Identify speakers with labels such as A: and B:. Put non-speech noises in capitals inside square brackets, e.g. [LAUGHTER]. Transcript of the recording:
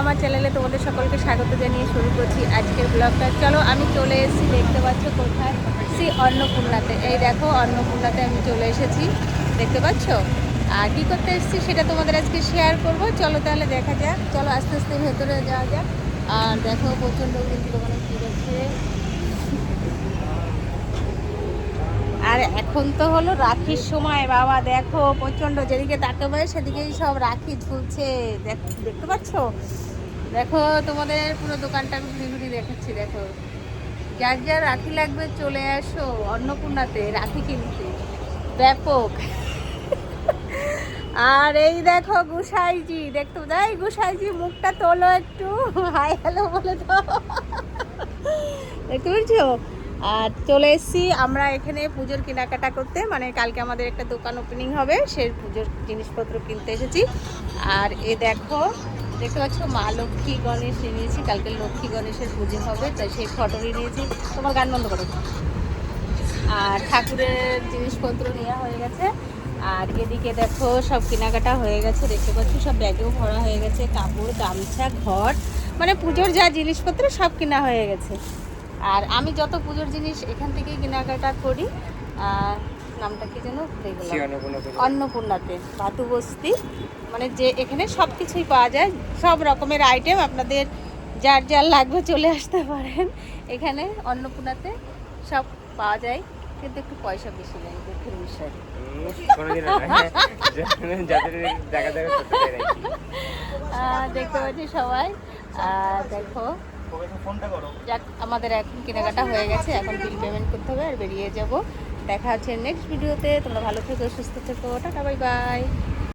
A: আমার চ্যানেলে তোমাদের সকলকে স্বাগত জানিয়ে শুরু করছি আজকের ব্লগটা। চলো, আমি চলে এসেছি, দেখতে পাচ্ছ কোথায়? সি, অন্নপূর্ণাতে। এই দেখো, অন্নপূর্ণাতে আমি চলে এসেছি, দেখতে পাচ্ছ? আর কী করতে এসেছি সেটা তোমাদের আজকে শেয়ার করব। চলো তাহলে দেখা যাক। চলো, আস্তে আস্তে ভেতরে যাওয়া যাক। আর দেখো, প্রচণ্ড কিন্তু দোকানে কী হচ্ছে আর এখন তো হলো রাখির সময়, বাবা দেখো প্রচণ্ড যেদিকে তাকাবে সেদিকেই সব রাখি ঝুলছে। দেখ- দেখতে পাচ্ছ? দেখো তোমাদের পুরো দোকানটা আমি ঘুরে ঘুরে দেখাচ্ছি, দেখো। যার যার রাখি লাগবে চলে আসো অন্নপূর্ণাতে, রাখি কিনতে। ব্যাপক। আর এই দেখো গুসাইজি, দেখতে যাই গুসাইজি, মুখটা তোলো একটু। হাই, হ্যালো বলে দাও। দেখতে পেয়েছ? আর চলে এসেছি আমরা এখানে পুজোর কেনাকাটা করতে। মানে কালকে আমাদের একটা দোকান ওপেনিং হবে সেই পুজোর জিনিসপত্র কিনতে এসেছি। আর এ দেখো, দেখতে পাচ্ছ? মা লক্ষ্মী গণেশ নিয়েছি কালকে লক্ষ্মী গণেশের পুজো হবে, তাই সেই ফটোরই নিয়েছি। তোমার গান বন্ধ করো। আর ঠাকুরের জিনিসপত্র নেওয়া হয়ে গেছে। আর এদিকে দেখো, সব কেনাকাটা হয়ে গেছে। দেখতে পাচ্ছ? সব ব্যাগেও ভরা হয়ে গেছে। কাপড়, গামছা, ঘর মানে পুজোর যা জিনিসপত্র সব কেনা হয়ে গেছে। আর আমি যত পুজোর জিনিস এখান থেকেই কেনাকাটা করি আর নামটা কি যেন ভুলে গেলাম। অন্নপূর্ণাতে বাতু বস্তি মানে যে এখানে সব কিছুই পাওয়া যায় সব রকমের আইটেম আপনাদের যার যার লাগবে চলে আসতে পারেন। এখানে অন্নপূর্ণাতে সব পাওয়া যায় কিন্তু একটু পয়সা বেশি নেয় দুঃখের বিষয়। [LAUGHS] দেখতে পাচ্ছি সবাই। আর দেখো যাক, আমাদের এখন কেনাকাটা হয়ে গেছে। এখন বিল পেমেন্ট করতে হবে আর বেরিয়ে যাব। দেখা হচ্ছে নেক্সট ভিডিওতে তোমরা ভালো থেকো, সুস্থ থেকো। Tata bye bye